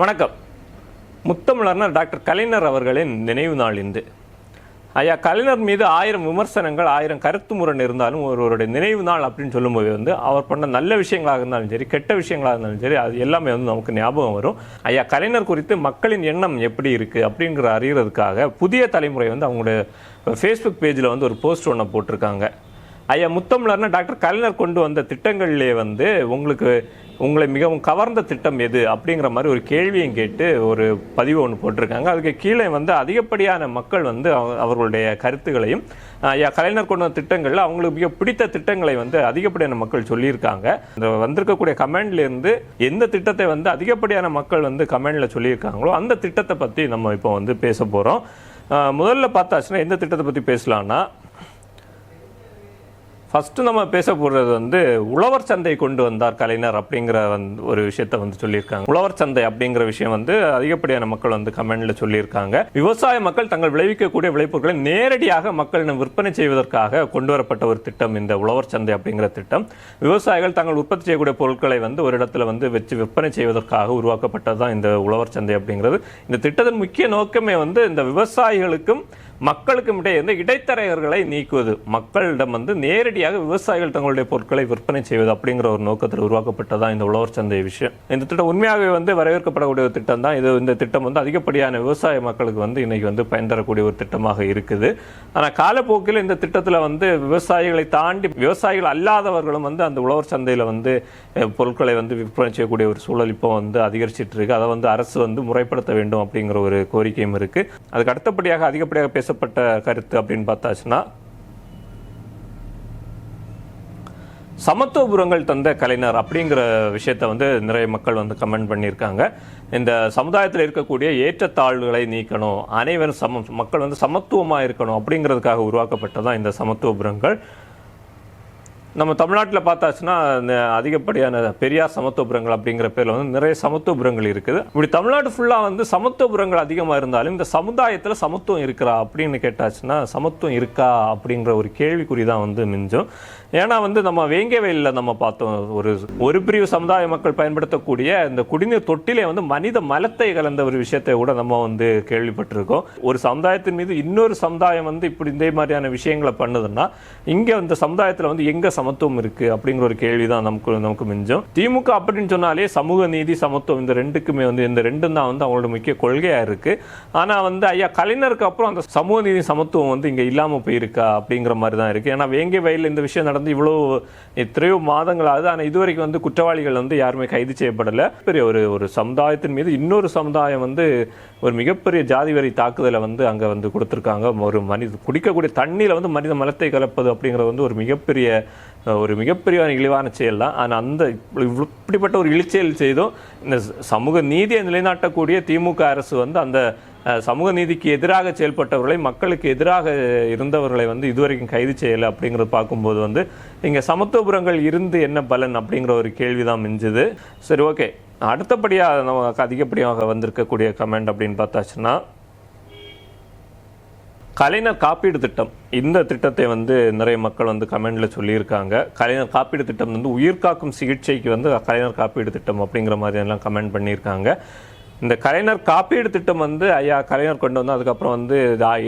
வணக்கம். முத்தமிழர்னர் டாக்டர் கலைஞர் அவர்களின் நினைவு நாள் இன்று. ஐயா கலைஞர் மீது ஆயிரம் விமர்சனங்கள் ஆயிரம் கருத்து முரண் இருந்தாலும் ஒருவருடைய நினைவு நாள் அப்படின்னு சொல்லும்போது வந்து அவர் பண்ண நல்ல விஷயங்களாக இருந்தாலும் சரி கெட்ட விஷயங்களாக இருந்தாலும் சரி அது எல்லாமே வந்து நமக்கு ஞாபகம் வரும். ஐயா கலைஞர் குறித்து மக்களின் எண்ணம் எப்படி இருக்குது அப்படிங்கிற அறிகிறதுக்காக புதிய தலைமுறை வந்து அவங்களுடைய ஃபேஸ்புக் பேஜில் வந்து ஒரு போஸ்ட் ஒன்று போட்டிருக்காங்க. ஐயா முத்தமிழர்னா டாக்டர் கலைஞர் கொண்டு வந்த திட்டங்கள்லேயே வந்து உங்களுக்கு உங்களை மிகவும் கவர்ந்த திட்டம் எது அப்படிங்கிற மாதிரி ஒரு கேள்வியும் கேட்டு ஒரு பதிவு ஒன்று போட்டிருக்காங்க. அதுக்கு கீழே வந்து அதிகப்படியான மக்கள் வந்து அவ- அவர்களுடைய கருத்துகளையும் ஐயா கலைஞர் கொண்டு வந்த திட்டங்களில் அவங்களுக்கு மிக பிடித்த திட்டங்களை வந்து அதிகப்படியான மக்கள் சொல்லியிருக்காங்க. இந்த வந்திருக்கக்கூடிய கமெண்ட்லேருந்து எந்த திட்டத்தை வந்து அதிகப்படியான மக்கள் வந்து கமெண்டில் சொல்லியிருக்காங்களோ அந்த திட்டத்தை பற்றி நம்ம இப்போ வந்து பேச போகிறோம் முதல்ல பார்த்தாச்சுன்னா எந்த திட்டத்தை பற்றி பேசலாம்னா ஃபஸ்ட்டு நம்ம பேச போகிறது வந்து உழவர் சந்தை கொண்டு வந்தார் கலைஞர் அப்படிங்கிற வந்து ஒரு விஷயத்த வந்து சொல்லியிருக்காங்க. உழவர் சந்தை அப்படிங்கிற விஷயம் வந்து அதிகப்படியான மக்கள் வந்து கமெண்ட்ல சொல்லியிருக்காங்க. விவசாய மக்கள் தங்கள் விளைவிக்கக்கூடிய விளைபொருட்களை நேரடியாக மக்களிடம் விற்பனை செய்வதற்காக கொண்டு வரப்பட்ட ஒரு திட்டம் இந்த உழவர் சந்தை அப்படிங்கிற திட்டம். விவசாயிகள் தங்கள் உற்பத்தி செய்யக்கூடிய பொருட்களை வந்து ஒரு இடத்துல வந்து வச்சு விற்பனை செய்வதற்காக உருவாக்கப்பட்டதுதான் இந்த உழவர் சந்தை அப்படிங்கிறது. இந்த திட்டத்தின் முக்கிய நோக்கமே வந்து இந்த விவசாயிகளுக்கும் மக்களுக்கும் இடையே வந்து இடைத்தரகர்களை நீக்குவது மக்களிடம் வந்து நேரடியாக விவசாயிகள் தங்களுடைய பொருட்களை விற்பனை செய்வது அப்படிங்கிற ஒரு நோக்கத்தில் உருவாக்கப்பட்டதான் இந்த உழவர் சந்தை விஷயம். இந்த திட்டம் உண்மையாகவே வந்து வரவேற்கப்படக்கூடிய ஒரு திட்டம் தான். இது இந்த திட்டம் வந்து அதிகப்படியான விவசாய மக்களுக்கு வந்து இன்னைக்கு வந்து பயன் தரக்கூடிய ஒரு திட்டமாக இருக்குது. ஆனால் காலப்போக்கில் இந்த திட்டத்தில் வந்து விவசாயிகளை தாண்டி விவசாயிகள் அல்லாதவர்களும் வந்து அந்த உழவர் சந்தையில் வந்து பொருட்களை வந்து விற்பனை செய்யக்கூடிய ஒரு சூழல் இப்போ வந்து அதிகரிச்சிட்டு இருக்கு. அதை வந்து அரசு வந்து முறைப்படுத்த வேண்டும் அப்படிங்கிற ஒரு கோரிக்கையும் இருக்கு. அதுக்கு அடுத்தபடியாக அதிகப்படியாக பேசப்பட்ட கருத்து அப்படின்னு பார்த்தாச்சுன்னா சமத்துவபுரங்கள் தந்த கலைஞர் அப்படிங்கிற விஷயத்தை வந்து நிறைய மக்கள் வந்து கமெண்ட் பண்ணியிருக்காங்க. இந்த சமுதாயத்தில் இருக்கக்கூடிய ஏற்றத்தாழ்வுகளை நீக்கணும் அனைவரும் சமம் மக்கள் வந்து சமத்துவமாக இருக்கணும் அப்படிங்கிறதுக்காக உருவாக்கப்பட்டதான் இந்த சமத்துவபுரங்கள். நம்ம தமிழ்நாட்டில் பார்த்தாச்சுன்னா இந்த அதிகப்படியான பெரியார் சமத்துவபுரங்கள் அப்படிங்கிற பேரில் வந்து நிறைய சமத்துவபுரங்கள் இருக்குது. இப்படி தமிழ்நாடு ஃபுல்லாக வந்து சமத்துவபுரங்கள் அதிகமாக இருந்தாலும் இந்த சமுதாயத்தில் சமத்துவம் இருக்கிறா அப்படின்னு கேட்டாச்சுன்னா சமத்துவம் இருக்கா அப்படிங்கிற ஒரு கேள்விக்குறி தான் வந்து மிஞ்சும். ஏன்னா வந்து நம்ம வேங்க வயலில் நம்ம பார்த்தோம் ஒரு ஒரு பிரிவு சமுதாய மக்கள் பயன்படுத்தக்கூடிய இந்த குடிநீர் தொட்டிலே வந்து மனித மலத்தை கலந்த ஒரு விஷயத்தை கூட நம்ம வந்து கேள்விப்பட்டிருக்கோம். ஒரு சமுதாயத்தின் மீது இன்னொரு சமுதாயம் வந்து இப்படி இந்த மாதிரியான விஷயங்களை பண்ணுதுன்னா இங்கே இந்த சமுதாயத்தில் வந்து எங்க சமத்துவம் இருக்கு அப்படிங்கிற ஒரு கேள்விதான் நமக்கு நமக்கு மிஞ்சும். திமுக அப்படின்னு சொன்னாலே சமூக நீதி சமத்துவம் இந்த ரெண்டுக்குமே வந்து இந்த ரெண்டும் தான் வந்து அவங்களோட முக்கிய கொள்கையா இருக்கு. ஆனா வந்து ஐயா கலைஞருக்கு அப்புறம் அந்த சமூக நீதி சமத்துவம் வந்து இங்க இல்லாம போயிருக்கா அப்படிங்கிற மாதிரி தான் இருக்கு. ஏன்னா வேங்கை வயலில் இந்த விஷயம் நடந்து இவ்வளவு எத்தனையோ மாதங்கள் ஆகுது ஆனா இதுவரைக்கும் வந்து குற்றவாளிகள் வந்து யாருமே கைது செய்யப்படல. பெரிய ஒரு ஒரு சமுதாயத்தின் மீது இன்னொரு சமுதாயம் வந்து ஒரு மிகப்பெரிய ஜாதி வரி தாக்குதலை வந்து அங்க வந்து கொடுத்துருக்காங்க. ஒரு மனித குடிக்கக்கூடிய தண்ணியில் வந்து மனித மலத்தை கலப்பது அப்படிங்கிறது வந்து ஒரு மிகப்பெரிய ஒரு மிகப்பெரிய இழிவான செயல் தான். ஆனால் அந்த இவ்வளோ இப்படிப்பட்ட ஒரு இழிச்செயல் செய்தும் இந்த சமூக நீதியை நிலைநாட்டக்கூடிய திமுக அரசு வந்து அந்த சமூக நீதிக்கு எதிராக செயல்பட்டவர்களை மக்களுக்கு எதிராக இருந்தவர்களை வந்து இதுவரைக்கும் கைது செய்யலை அப்படிங்கிறது பார்க்கும்போது வந்து இங்கே சமத்துவபுரங்கள் இருந்து என்ன பலன் அப்படிங்கிற ஒரு கேள்வி தான் மிஞ்சுது. சரி ஓகே. அடுத்தபடியாக நமக்கு அதிகப்படியாக வந்திருக்கக்கூடிய கமெண்ட் அப்படின்னு பார்த்தாச்சுன்னா கலைஞர் காப்பீடு திட்டம். இந்த திட்டத்தை வந்து நிறைய மக்கள் வந்து கமெண்ட்ல சொல்லியிருக்காங்க. கலைஞர் காப்பீடு திட்டம் வந்து உயிர் காக்கும் சிகிச்சைக்கு வந்து கலைஞர் காப்பீடு திட்டம் அப்படிங்கிற மாதிரி எல்லாம் கமெண்ட் பண்ணியிருக்காங்க. இந்த கலைஞர் காப்பீடு திட்டம் வந்து ஐயா கலைஞர் கொண்டு வந்து அதுக்கப்புறம் வந்து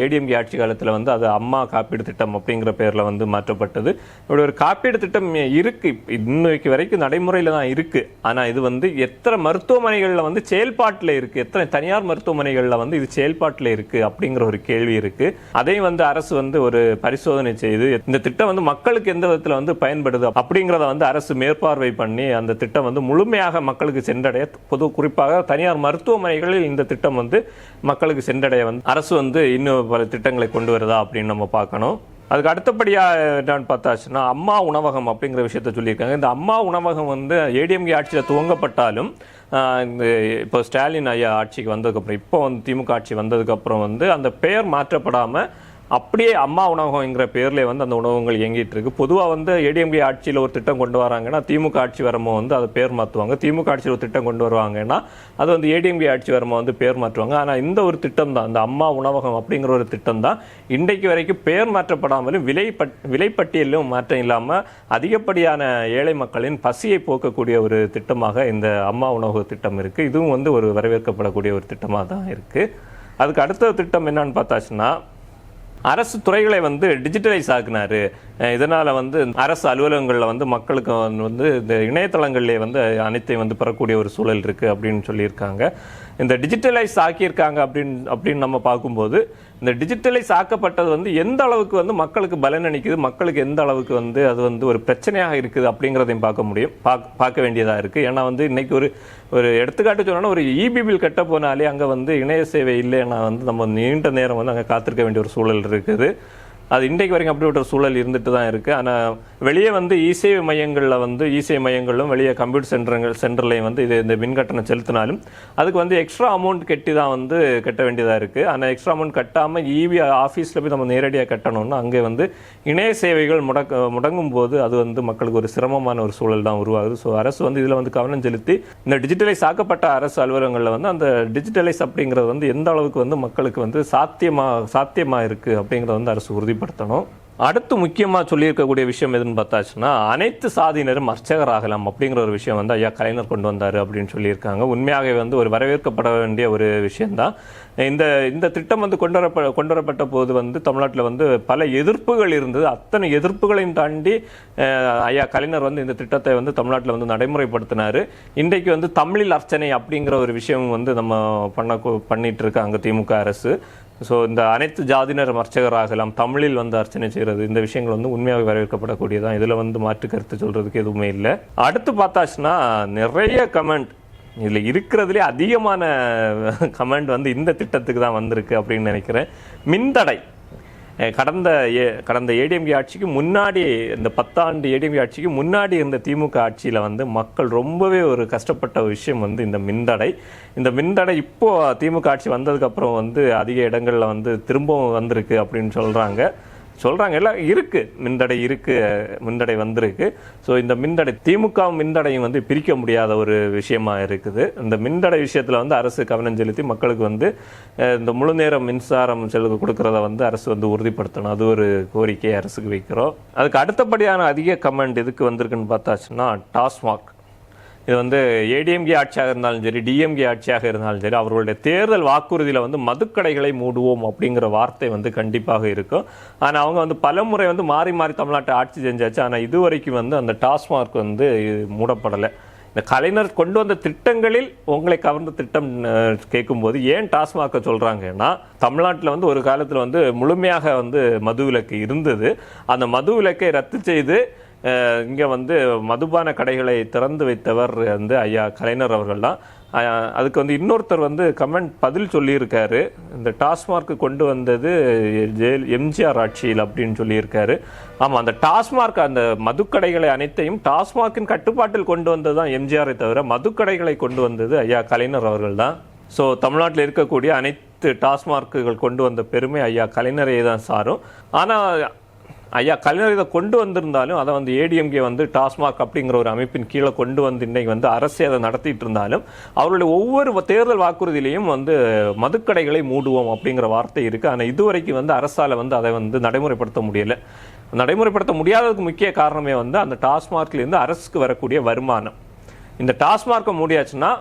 ஏடிஎம்கே ஆட்சி காலத்தில் வந்து அது அம்மா காப்பீடு திட்டம் அப்படிங்கிற பேரில் வந்து மாற்றப்பட்டது. இப்படி ஒரு காப்பீடு திட்டம் இருக்கு. இன்னைக்கு வரைக்கும் நடைமுறையில் தான் இருக்கு. ஆனால் இது வந்து எத்தனை மருத்துவமனைகளில் வந்து செயல்பாட்டில் இருக்கு? எத்தனை தனியார் மருத்துவமனைகளில் வந்து இது செயல்பாட்டில் இருக்கு அப்படிங்கிற ஒரு கேள்வி இருக்கு. அதையும் வந்து அரசு வந்து ஒரு பரிசோதனை செய்து இந்த திட்டம் வந்து மக்களுக்கு எந்த விதத்தில் வந்து பயன்படுது அப்படிங்கிறத வந்து அரசு மேற்பார்வை பண்ணி அந்த திட்டம் வந்து முழுமையாக மக்களுக்கு சென்றடைய பொது குறிப்பாக தனியார் மருத்துவ மருத்துவமனைகளில் இந்த திட்டம் வந்து மக்களுக்கு சென்றடைய வந்து அரசு வந்து இன்னும் பல திட்டங்களை கொண்டு வருதா அப்படின்னு நம்ம பார்க்கணும். அதுக்கு அடுத்தபடியாக என்னன்னு பார்த்தாச்சுன்னா அம்மா உணவகம் அப்படிங்கிற விஷயத்த சொல்லியிருக்காங்க. இந்த அம்மா உணவகம் வந்து ஏடிஎம்கே ஆட்சியில் துவங்கப்பட்டாலும் இந்த இப்போ ஸ்டாலின் ஐயா ஆட்சிக்கு வந்ததுக்கப்புறம் இப்போ வந்து திமுக ஆட்சி வந்ததுக்கப்புறம் வந்து அந்த பெயர் மாற்றப்படாமல் அப்படியே அம்மா உணவகம்ங்கிற பேரில் வந்து அந்த உணவகங்கள் இயங்கிட்டு இருக்கு. பொதுவாக வந்து ஏடிஎம்கே ஆட்சியில் ஒரு திட்டம் கொண்டு வராங்கன்னா திமுக ஆட்சி வரமோ வந்து அதை பேர் மாற்றுவாங்க திமுக ஆட்சியில் ஒரு திட்டம் கொண்டு வருவாங்கன்னா அது வந்து ஏடிஎம்கே ஆட்சி வரமோ வந்து பேர் மாற்றுவாங்க. ஆனால் இந்த ஒரு திட்டம் தான் இந்த அம்மா உணவகம் அப்படிங்கிற ஒரு திட்டம் தான். இன்றைக்கு வரைக்கும் பேர் மாற்றப்படாமலும் விலை பட் விலைப்பட்டியலும் மாற்றம் இல்லாமல் அதிகப்படியான ஏழை மக்களின் பசியை போக்கக்கூடிய ஒரு திட்டமாக இந்த அம்மா உணவக திட்டம் இருக்குது இதுவும் வந்து ஒரு வரவேற்கப்படக்கூடிய ஒரு திட்டமாக தான் இருக்குது அதுக்கு அடுத்த திட்டம் என்னன்னு பார்த்தாச்சுன்னா அரசு துறைகளை வந்து டிஜிட்டலைஸ் ஆக்குனாரு. இதனால் வந்து அரசு அலுவலகங்களில் வந்து மக்களுக்கு வந்து இந்த இணையதளங்களிலே வந்து அனைத்தையும் வந்து பெறக்கூடிய ஒரு சூழல் இருக்குது அப்படின்னு சொல்லியிருக்காங்க. இந்த டிஜிட்டலைஸ் ஆக்கியிருக்காங்க அப்படின்னு அப்படின்னு நம்ம பார்க்கும்போது இந்த டிஜிட்டலைஸ் ஆக்கப்பட்டது வந்து எந்த அளவுக்கு வந்து மக்களுக்கு பலன் அளிக்குது மக்களுக்கு எந்த அளவுக்கு வந்து அது வந்து ஒரு பிரச்சனையாக இருக்குது அப்படிங்கிறதையும் பார்க்க முடியும். பார்க்க பார்க்க வேண்டியதாக இருக்குது ஏன்னா வந்து இன்றைக்கி ஒரு ஒரு எடுத்துக்காட்டு சொன்னோன்னா ஒரு இபி பில் கட்ட போனாலே அங்கே வந்து இணைய சேவை இல்லைன்னா வந்து நம்ம நீண்ட நேரம் வந்து அங்கே காத்திருக்க வேண்டிய ஒரு சூழல் இருக்குது. அது இன்றைக்கு வரைக்கும் அப்படிப்பட்ட ஒரு சூழல் இருந்துட்டு தான் இருக்குது ஆனால் வெளியே வந்து இசேவை மையங்களில் வந்து இசேவை மையங்களும் வெளியே கம்ப்யூட்டர் சென்டர்கள் சென்டர்லையும் வந்து இது இந்த மின் கட்டணம் செலுத்தினாலும் அதுக்கு வந்து எக்ஸ்ட்ரா அமௌண்ட் கட்டி தான் வந்து கட்ட வேண்டியதாக இருக்குது ஆனால் எக்ஸ்ட்ரா அமௌண்ட் கட்டாமல் இவி ஆஃபீஸில் போய் நம்ம நேரடியாக கட்டணும்னா அங்கே வந்து இணைய சேவைகள் முடக்க முடங்கும் போது அது வந்து மக்களுக்கு ஒரு சிரமமான ஒரு சூழல் தான் உருவாகுது. ஸோ அரசு வந்து இதில் வந்து கவனம் செலுத்தி இந்த டிஜிட்டலைஸ் ஆக்கப்பட்ட அரசு அலுவலகங்களில் வந்து அந்த டிஜிட்டலைஸ் அப்படிங்கிறது வந்து எந்த அளவுக்கு வந்து மக்களுக்கு வந்து சாத்தியமாக சாத்தியமாக இருக்குது அப்படிங்கிறத வந்து அரசு உறுதி உறுதிப்படுத்தணும் அடுத்து முக்கியமாக சொல்லியிருக்கக்கூடிய விஷயம் எதுன்னு பார்த்தாச்சுன்னா அனைத்து சாதியினரும் அர்ச்சகர் ஆகலாம் அப்படிங்கிற ஒரு விஷயம் வந்து ஐயா கலைஞர் கொண்டு வந்தார் அப்படின்னு சொல்லியிருக்காங்க. உண்மையாகவே வந்து ஒரு வரவேற்கப்பட வேண்டிய ஒரு விஷயம்தான். இந்த இந்த திட்டம் வந்து கொண்டு வரப்ப கொண்டு வரப்பட்ட போது வந்து தமிழ்நாட்டில் வந்து பல எதிர்ப்புகள் இருந்தது. அத்தனை எதிர்ப்புகளையும் தாண்டி ஐயா கலைஞர் வந்து இந்த திட்டத்தை வந்து தமிழ்நாட்டில் வந்து நடைமுறைப்படுத்தினார். இன்றைக்கு வந்து தமிழில் அர்ச்சனை அப்படிங்கிற ஒரு விஷயம் வந்து நம்ம பண்ண பண்ணிட்டு இருக்காங்க திமுக அரசு. ஸோ இந்த அனைத்து ஜாதியினர் அர்ச்சகராகலாம் தமிழில் வந்து அர்ச்சனை செய்கிறது இந்த விஷயங்கள் வந்து உண்மையாக வரவேற்கப்படக்கூடியதான் இதில் வந்து மாற்று கருத்து சொல்கிறதுக்கு எதுவுமே இல்லை. அடுத்து பார்த்தாச்சுன்னா நிறைய கமெண்ட் இதில் இருக்கிறதுலே அதிகமான கமெண்ட் வந்து இந்த திட்டத்துக்கு தான் வந்திருக்கு அப்படின்னு நினைக்கிறேன். மின்தடை. கடந்த ஏ- கடந்த ஏடிஎம்கே ஆட்சிக்கு முன்னாடி இந்த பத்தாண்டு ஏடிஎம்கே ஆட்சிக்கு முன்னாடி இருந்த திமுக ஆட்சியில் வந்து மக்கள் ரொம்பவே ஒரு கஷ்டப்பட்ட விஷயம் வந்து இந்த மின்தடை. இந்த மின்தடை இப்போது திமுக ஆட்சி வந்ததுக்கப்புறம் வந்து அதிக இடங்களில் வந்து திரும்பவும் வந்திருக்கு அப்படின்னு சொல்கிறாங்க சொல்கிறாங்க எல்லாம் இருக்குது மின்தடை இருக்குது மின்தடை வந்திருக்கு. ஸோ இந்த மின்தடை திமுக மின்தடையும் வந்து பிரிக்க முடியாத ஒரு விஷயமா இருக்குது. இந்த மின்தடை விஷயத்தில் வந்து அரசு கவனம் செலுத்தி மக்களுக்கு வந்து இந்த முழு நேரம் மின்சாரம் செலுத்த கொடுக்கறத வந்து அரசு வந்து உறுதிப்படுத்தணும். அது ஒரு கோரிக்கையை அரசுக்கு வைக்கிறோம். அதுக்கு அடுத்தபடியான அதிக கமெண்ட் எதுக்கு வந்திருக்குன்னு பார்த்தாச்சுன்னா டாஸ்மாக். இது வந்து ஏடிஎம்கே ஆட்சியாக இருந்தாலும் சரி டிஎம்கே ஆட்சியாக இருந்தாலும் சரி அவர்களுடைய தேர்தல் வாக்குறுதியில் வந்து மதுக்கடைகளை மூடுவோம் அப்படிங்கிற வார்த்தை வந்து கண்டிப்பாக இருக்கும். ஆனால் அவங்க வந்து பல முறை வந்து மாறி மாறி தமிழ்நாட்டை ஆட்சி செஞ்சாச்சு. ஆனால் இதுவரைக்கும் வந்து அந்த டாஸ்மார்க் வந்து மூடப்படலை. இந்த கலைஞர் கொண்டு வந்த திட்டங்களில் உங்களை கவர்ந்த திட்டம் கேட்கும்போது ஏன் டாஸ்மாக சொல்கிறாங்கன்னா தமிழ்நாட்டில் வந்து ஒரு காலத்தில் வந்து முழுமையாக வந்து மது விலக்கு இருந்தது. அந்த மது விலக்கை ரத்து செய்து இங்கே வந்து மதுபான கடைகளை திறந்து வைத்தவர் வந்து ஐயா கலைஞர் அவர்கள் தான் அதுக்கு வந்து இன்னொருத்தர் வந்து கமெண்ட் பதில் சொல்லியிருக்காரு. இந்த டாஸ்மார்க் கொண்டு வந்தது ஜெயல் எம்ஜிஆர் ஆட்சியில் அப்படின்னு சொல்லியிருக்காரு. ஆமாம் அந்த டாஸ்மார்க் அந்த மதுக்கடைகளை அனைத்தையும் டாஸ்மார்க்கின் கட்டுப்பாட்டில் கொண்டு வந்தது தான் எம்ஜிஆரை தவிர மதுக்கடைகளை கொண்டு வந்தது ஐயா கலைஞர் அவர்கள் தான் ஸோ தமிழ்நாட்டில் இருக்கக்கூடிய அனைத்து டாஸ்மார்க்குகள் கொண்டு வந்த பெருமை ஐயா கலைஞரையே தான் சாரும். ஆனால் ஐயா கலைஞர் இதை கொண்டு வந்திருந்தாலும் அதை வந்து ஏடிஎம்கே வந்து டாஸ்மாக் அப்படிங்கிற ஒரு அமைப்பின் கீழே கொண்டு வந்து இன்னைக்கு வந்து அரசே அதை நடத்திட்டு இருந்தாலும் அவருடைய ஒவ்வொரு தேர்தல் வாக்குறுதியிலையும் வந்து மதுக்கடைகளை மூடுவோம் அப்படிங்கிற வார்த்தை இருக்கு. ஆனால் இதுவரைக்கும் வந்து அரசால வந்து அதை வந்து நடைமுறைப்படுத்த முடியல. நடைமுறைப்படுத்த முடியாததுக்கு முக்கிய காரணமே வந்து அந்த டாஸ்மார்க்லேருந்து அரசுக்கு வரக்கூடிய வருமானம். இந்த டாஸ்மார்க்கை மூடியாச்சுன்னா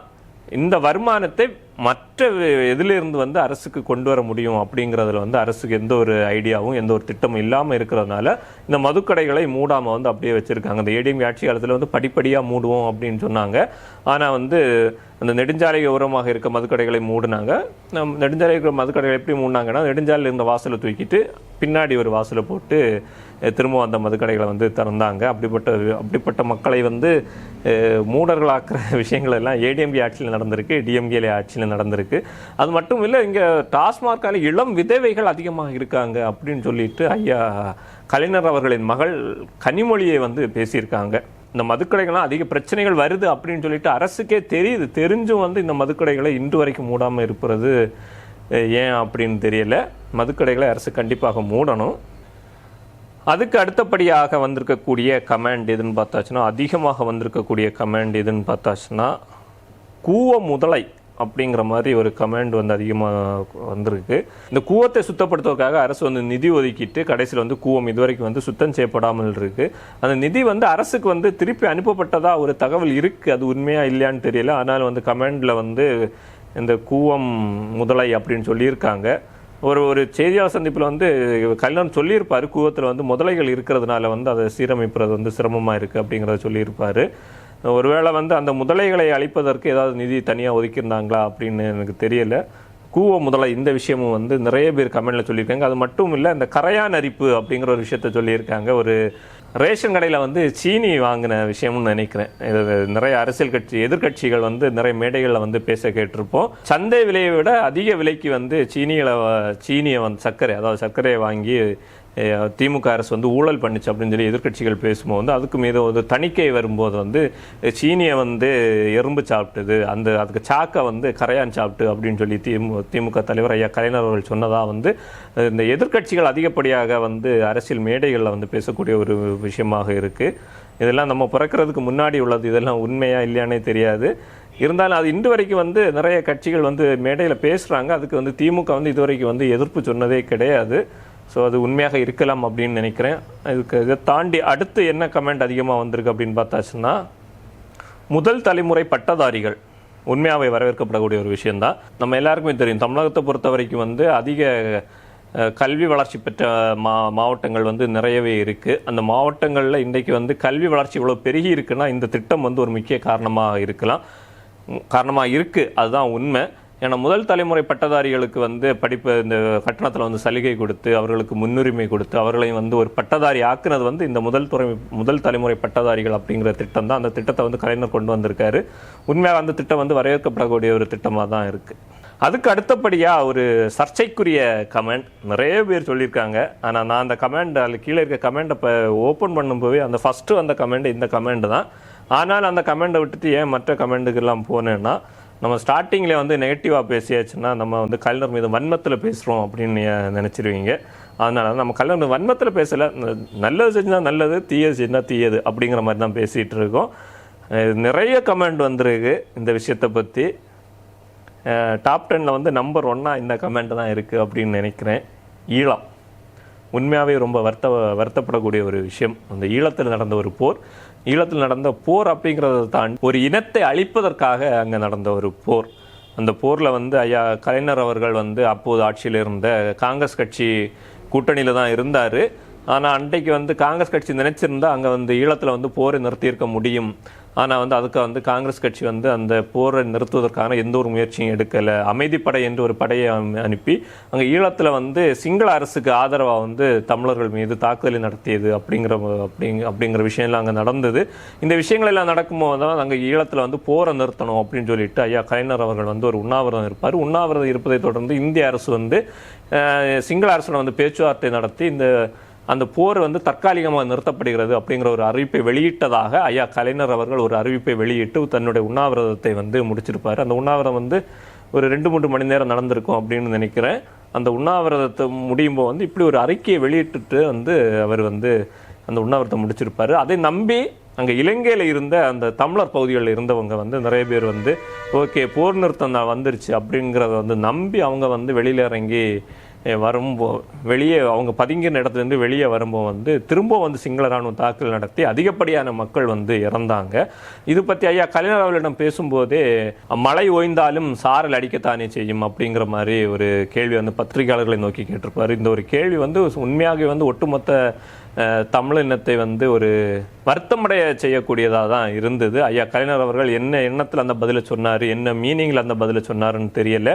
இந்த வருமானத்தை மற்ற எதிலிருந்து வந்து அரசுக்கு கொண்டு வர முடியும் அப்படிங்கிறதுல வந்து அரசுக்கு எந்த ஒரு ஐடியாவும் எந்த ஒரு திட்டமும் இல்லாமல் இருக்கிறதுனால இந்த மதுக்கடைகளை மூடாமல் வந்து அப்படியே வச்சுருக்காங்க. இந்த ஏடிஎம் ஆட்சி காலத்தில் வந்து படிப்படியாக மூடுவோம் அப்படின்னு சொன்னாங்க. ஆனால் வந்து அந்த நெடுஞ்சாலை ஓரமாக இருக்க மதுக்கடைகளை மூடினாங்க. நம் நெடுஞ்சாலை இருக்கிற மதுக்கடைகளை எப்படி மூடினாங்கன்னா நெடுஞ்சாலையில் இருந்த வாசலை தூக்கிட்டு பின்னாடி ஒரு வாசலை போட்டு திரும்பவும் திரும்ப அந்த மதுக்கடைகளை வந்து திறந்தாங்க. அப்படிப்பட்ட அப்படிப்பட்ட மக்களை வந்து மூடர்களாக்குற விஷயங்கள் எல்லாம் ஏடிஎம்கே ஆட்சியில் நடந்திருக்கு டிஎம்கேல ஆட்சியில் நடந்திருக்கு. அது மட்டும் இல்லை இங்கே டாஸ்மார்க்கால இளம் விதவைகள் அதிகமாக இருக்காங்க அப்படின்னு சொல்லிட்டு ஐயா கலைஞர் அவர்களின் மகள் கனிமொழியை வந்து பேசியிருக்காங்க. இந்த மதுக்கடைகள்லாம் அதிக பிரச்சனைகள் வருது அப்படின்னு சொல்லிட்டு அரசுக்கே தெரியுது. தெரிஞ்சும் வந்து இந்த மதுக்கடைகளை இன்று வரைக்கும் மூடாமல் இருப்பது ஏன் அப்படின்னு தெரியல. மதுக்கடைகளை அரசு கண்டிப்பாக மூடணும். அதுக்கு அடுத்தபடியாக வந்திருக்கக்கூடிய கமெண்ட் எதுன்னு பார்த்தாச்சுன்னா அதிகமாக வந்திருக்கக்கூடிய கமெண்ட் எதுன்னு பார்த்தாச்சுன்னா கூவ முதலை அப்படிங்கிற மாதிரி ஒரு கமெண்ட் வந்து அதிகமாக வந்திருக்கு. இந்த கூவத்தை சுத்தப்படுத்துவதற்காக அரசு வந்து நிதி ஒதுக்கிட்டு கடைசியில் வந்து கூவம் இதுவரைக்கும் வந்து சுத்தம் செய்யப்படாமல் இருக்கு. அந்த நிதி வந்து அரசுக்கு வந்து திருப்பி அனுப்பப்பட்டதா ஒரு தகவல் இருக்கு அது உண்மையா இல்லையான்னு தெரியல. அதனால் வந்து கமெண்டில் வந்து இந்த கூவம் முதலை அப்படின்னு சொல்லியிருக்காங்க. ஒரு ஒரு செய்தியாளர் சந்திப்பில் வந்து கல்யாணம் சொல்லியிருப்பார். கூவத்தில் வந்து முதலைகள் இருக்கிறதுனால வந்து அதை சீரமைப்புறது வந்து சிரமமாக இருக்குது அப்படிங்கிறத சொல்லியிருப்பாரு. ஒருவேளை வந்து அந்த முதலைகளை அழிப்பதற்கு ஏதாவது நிதி தனியாக ஒதுக்கியிருந்தாங்களா அப்படின்னு எனக்கு தெரியல. கூவ முதலை இந்த விஷயமும் வந்து நிறைய பேர் கமெண்ட்ல சொல்லியிருக்காங்க. அது மட்டும் இல்லை இந்த கரையான் அரிப்பு அப்படிங்கிற ஒரு விஷயத்த சொல்லியிருக்காங்க. ஒரு ரேஷன் கடையில் வந்து சீனி வாங்கின விஷயம்னு நினைக்கிறேன். இது நிறைய அரசியல் கட்சி எதிர்கட்சிகள் வந்து நிறைய மேடைகளில் வந்து பேச கேட்டிருப்போம். சந்தை விலையை விட அதிக விலைக்கு வந்து சீனிகளை சீனியை வந்து சர்க்கரை அதாவது சர்க்கரையை வாங்கி திமுக அரசு வந்து ஊழல் பண்ணிச்சு அப்படின்னு சொல்லி எதிர்க்கட்சிகள் பேசும்போது வந்து அதுக்கு மீது ஒரு தணிக்கை வரும்போது வந்து சீனியை வந்து எறும்பு சாப்பிட்டது அந்த அதுக்கு சாக்கை வந்து கரையான் சாப்பிட்டு அப்படின்னு சொல்லி திமு திமுக தலைவர் ஐயா கலைஞர் அவர்கள் சொன்னதாக வந்து இந்த எதிர்க்கட்சிகள் அதிகப்படியாக வந்து அரசியல் மேடைகளில் வந்து பேசக்கூடிய ஒரு விஷயமாக இருக்குது இதெல்லாம் நம்ம பிறக்கிறதுக்கு முன்னாடி உள்ளது இதெல்லாம் உண்மையா இல்லையானே தெரியாது. இருந்தாலும் அது இன்று வரைக்கும் வந்து நிறைய கட்சிகள் வந்து மேடையில் பேசுகிறாங்க அதுக்கு வந்து திமுக வந்து இதுவரைக்கும் வந்து எதிர்ப்பு சொன்னதே கிடையாது. ஸோ அது உண்மையாக இருக்கலாம் அப்படின்னு நினைக்கிறேன். இதுக்கு இதை தாண்டி அடுத்து என்ன கமெண்ட் அதிகமாக வந்திருக்கு அப்படின்னு பார்த்தாச்சுன்னா முதல் தலைமுறை பட்டதாரிகள் உண்மையாகவே வரவேற்கப்படக்கூடிய ஒரு விஷயந்தான் நம்ம எல்லாருக்குமே தெரியும் தமிழகத்தை பொறுத்த வரைக்கும் வந்து அதிக கல்வி வளர்ச்சி பெற்ற மா மாவட்டங்கள் வந்து நிறையவே இருக்குது அந்த மாவட்டங்களில் இன்றைக்கு வந்து கல்வி வளர்ச்சி இவ்வளோ பெருகி இருக்குன்னா இந்த திட்டம் வந்து ஒரு முக்கிய காரணமாக இருக்கலாம். காரணமாக இருக்குது அதுதான் உண்மை. ஏன்னா முதல் தலைமுறை பட்டதாரிகளுக்கு வந்து படிப்பு இந்த கட்டணத்தில் வந்து சலுகை கொடுத்து அவர்களுக்கு முன்னுரிமை கொடுத்து அவர்களையும் வந்து ஒரு பட்டதாரி ஆக்குனது வந்து இந்த முதல் துறை முதல் தலைமுறை பட்டதாரிகள் அப்படிங்கிற திட்டம் தான். அந்த திட்டத்தை வந்து கலைஞர் கொண்டு வந்திருக்காரு. உண்மையாக அந்த திட்டம் வந்து வரவேற்கப்படக்கூடிய ஒரு திட்டமாக தான் இருக்குது அதுக்கு அடுத்தபடியாக ஒரு சர்ச்சைக்குரிய கமெண்ட். நிறைய பேர் சொல்லியிருக்காங்க. ஆனால் நான் அந்த கமெண்ட் அதில் கீழே இருக்க கமெண்ட்டை இப்போ ஓப்பன் பண்ணும்போது அந்த ஃபஸ்ட்டு வந்த கமெண்ட் இந்த கமெண்ட் தான். ஆனால் அந்த கமெண்டை விட்டுட்டு ஏன் மற்ற கமெண்ட்டுக்கெல்லாம் போனேன்னா நம்ம ஸ்டார்டிங்கில் வந்து நெகட்டிவாக பேசியாச்சுன்னா நம்ம வந்து கலைஞர் மீது வன்மத்தில் பேசுகிறோம் அப்படின்னு நினச்சிருவீங்க. அதனால நம்ம கலைஞர் வன்மத்தில் பேசலை. நல்லது செஞ்சால் நல்லது தீயது செஞ்சால் தீயது அப்படிங்கிற மாதிரி தான் பேசிகிட்டு இருக்கோம். நிறைய கமெண்ட் வந்திருக்கு இந்த விஷயத்தை பற்றி டாப் டென்னில் வந்து நம்பர் ஒன்னாக இந்த கமெண்ட் தான் இருக்குது அப்படின்னு நினைக்கிறேன். ஈழம். உண்மையாகவே ரொம்ப வருத்த வருத்தப்படக்கூடிய ஒரு விஷயம். அந்த ஈழத்தில் நடந்த ஒரு போர். ஈழத்தில் நடந்த போர் அப்படிங்கிறத தாண்டி ஒரு இனத்தை அழிப்பதற்காக அங்கே நடந்த ஒரு போர். அந்த போரில் வந்து ஐயா கலைஞர் அவர்கள் வந்து அப்போது ஆட்சியில் இருந்த காங்கிரஸ் கட்சி கூட்டணியில் தான் இருந்தார். ஆனால் அன்றைக்கு வந்து காங்கிரஸ் கட்சி நினைச்சிருந்தா அங்கே வந்து ஈழத்தில் வந்து போரை நிறுத்தியிருக்க முடியும். ஆனால் வந்து அதுக்கு வந்து காங்கிரஸ் கட்சி வந்து அந்த போரை நிறுத்துவதற்கான எந்த ஒரு முயற்சியும் எடுக்கலை. அமைதிப்படை என்று ஒரு படையை அனுப்பி அங்கே ஈழத்தில் வந்து சிங்கள அரசுக்கு ஆதரவாக வந்து தமிழர்கள் மீது தாக்குதலை நடத்தியது அப்படிங்கிற அப்படிங்க அப்படிங்கிற விஷயம்லாம் அங்கே நடந்தது. இந்த விஷயங்கள் எல்லாம் நடக்கும்போது தான் அங்கே ஈழத்தில் வந்து போரை நிறுத்தணும் அப்படின்னு சொல்லிட்டு ஐயா கலைஞர் அவர்கள் வந்து ஒரு உண்ணாவிரதம் இருப்பார். உண்ணாவிரதம் இருப்பதை தொடர்ந்து இந்திய அரசு வந்து சிங்கள அரசுடன் வந்து பேச்சுவார்த்தை நடத்தி இந்த அந்த போர் வந்து தற்காலிகமாக நிறுத்தப்படுகிறது அப்படிங்கிற ஒரு அறிவிப்பை வெளியிட்டதாக ஐயா கலைஞர் அவர்கள் ஒரு அறிவிப்பை வெளியிட்டு தன்னுடைய உண்ணாவிரதத்தை வந்து முடிச்சிருப்பார். அந்த உண்ணாவிரதம் வந்து ஒரு ரெண்டு மூன்று மணி நேரம் நடந்திருக்கும் அப்படின்னு நினைக்கிறேன். அந்த உண்ணாவிரதத்தை முடியும் போது வந்து இப்படி ஒரு அறிக்கையை வெளியிட்டுட்டு வந்து அவர் வந்து அந்த உண்ணாவிரதத்தை முடிச்சிருப்பார். அதை நம்பி அங்கே இலங்கையில் இருந்த அந்த தமிழர் பகுதிகளில் இருந்தவங்க வந்து நிறைய பேர் வந்து ஓகே போர் நிறுத்தம் தான் வந்துருச்சு அப்படிங்கிறத வந்து நம்பி அவங்க வந்து வெளியில் இறங்கி வரும்போ வெளியே அவங்க பதுங்கின இடத்துலேருந்து வெளியே வரும்போது வந்து திரும்ப வந்து சிங்கள ராணுவம் தாக்குதல் நடத்தி அதிகப்படியான மக்கள் வந்து இறந்தாங்க. இது பற்றி ஐயா கலைஞர் அவர்களிடம் பேசும்போதே மழை ஓய்ந்தாலும் சாரல் அடிக்கத்தானே செய்யும் அப்படிங்கிற மாதிரி ஒரு கேள்வி வந்து பத்திரிகையாளர்களை நோக்கி கேட்டிருப்பார். இந்த ஒரு கேள்வி வந்து உண்மையாகவே வந்து ஒட்டுமொத்த தமிழ் இனத்தை வந்து ஒரு வருத்தமடைய செய்யக்கூடியதாக தான் இருந்தது. ஐயா கலைஞர் அவர்கள் என்ன எண்ணத்தில் அந்த பதிலை சொன்னார்? என்ன மீனிங்கில் அந்த பதிலை சொன்னாருன்னு தெரியல.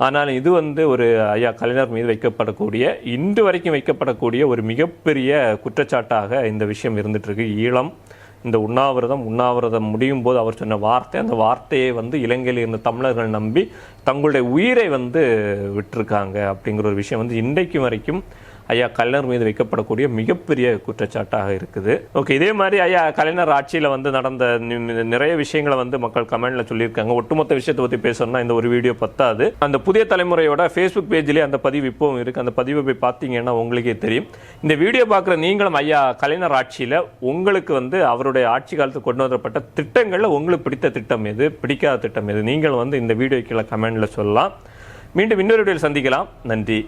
ஆனால் இது வந்து ஒரு ஐயா கலைஞர் மீது வைக்கப்படக்கூடிய இன்று வரைக்கும் வைக்கப்படக்கூடிய ஒரு மிகப்பெரிய குற்றச்சாட்டாக இந்த விஷயம் இருந்துட்டு ஈழம் இந்த உண்ணாவிரதம் உண்ணாவிரதம் முடியும் போது அவர் சொன்ன வார்த்தை அந்த வார்த்தையை வந்து இலங்கையில் இருந்த தமிழர்கள் நம்பி தங்களுடைய உயிரை வந்து விட்டுருக்காங்க அப்படிங்கிற ஒரு விஷயம் வந்து இன்றைக்கு வரைக்கும் ஐயா கலைஞர் மீது வைக்கப்படக்கூடிய மிகப்பெரிய குற்றச்சாட்டாக இருக்குது. ஓகே இதே மாதிரி ஐயா கலைஞர் ஆட்சியில் வந்து நடந்த நிறைய விஷயங்களை வந்து மக்கள் கமெண்ட்ல சொல்லியிருக்காங்க. ஒட்டுமொத்த விஷயத்தை பற்றி பேசணும்னா இந்த ஒரு வீடியோ பத்தாது. அந்த புதிய தலைமுறையோட ஃபேஸ்புக் பேஜ்லேயே அந்த பதிவு இப்போவும் இருக்கு. அந்த பதிவை போய் பார்த்தீங்கன்னா உங்களுக்கே தெரியும். இந்த வீடியோ பார்க்குற நீங்களும் ஐயா கலைஞர் ஆட்சியில் உங்களுக்கு வந்து அவருடைய ஆட்சி காலத்துக்கு கொண்டு வரப்பட்ட திட்டங்களில் உங்களுக்கு பிடித்த திட்டம் எது? பிடிக்காத திட்டம் எது? நீங்கள் வந்து இந்த வீடியோ கீழே கமெண்ட்ல சொல்லலாம். மீண்டும் இன்னொரு வீடியோவில் சந்திக்கலாம். நன்றி.